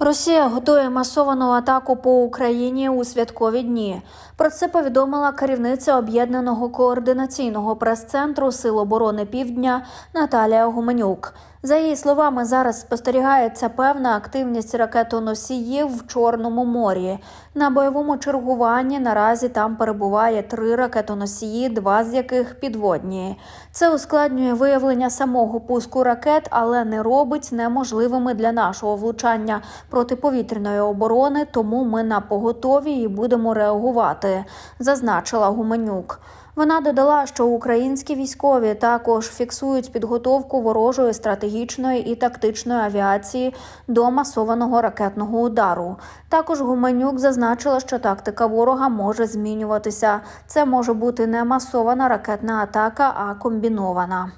Росія готує масовану атаку по Україні у святкові дні. Про це повідомила керівниця об'єднаного координаційного прес-центру Сил оборони Півдня Наталія Гуменюк. За її словами, зараз спостерігається певна активність ракетоносіїв в Чорному морі. На бойовому чергуванні наразі там перебуває три ракетоносії, два з яких підводні. Це ускладнює виявлення самого пуску ракет, але не робить неможливими для нашого влучання протиповітряної оборони. Тому ми на поготові і будемо реагувати, зазначила Гуменюк. Вона додала, що українські військові також фіксують підготовку ворожої стратегічної і тактичної авіації до масованого ракетного удару. Також Гуменюк зазначила, що тактика ворога може змінюватися. Це може бути не масована ракетна атака, а комбінована.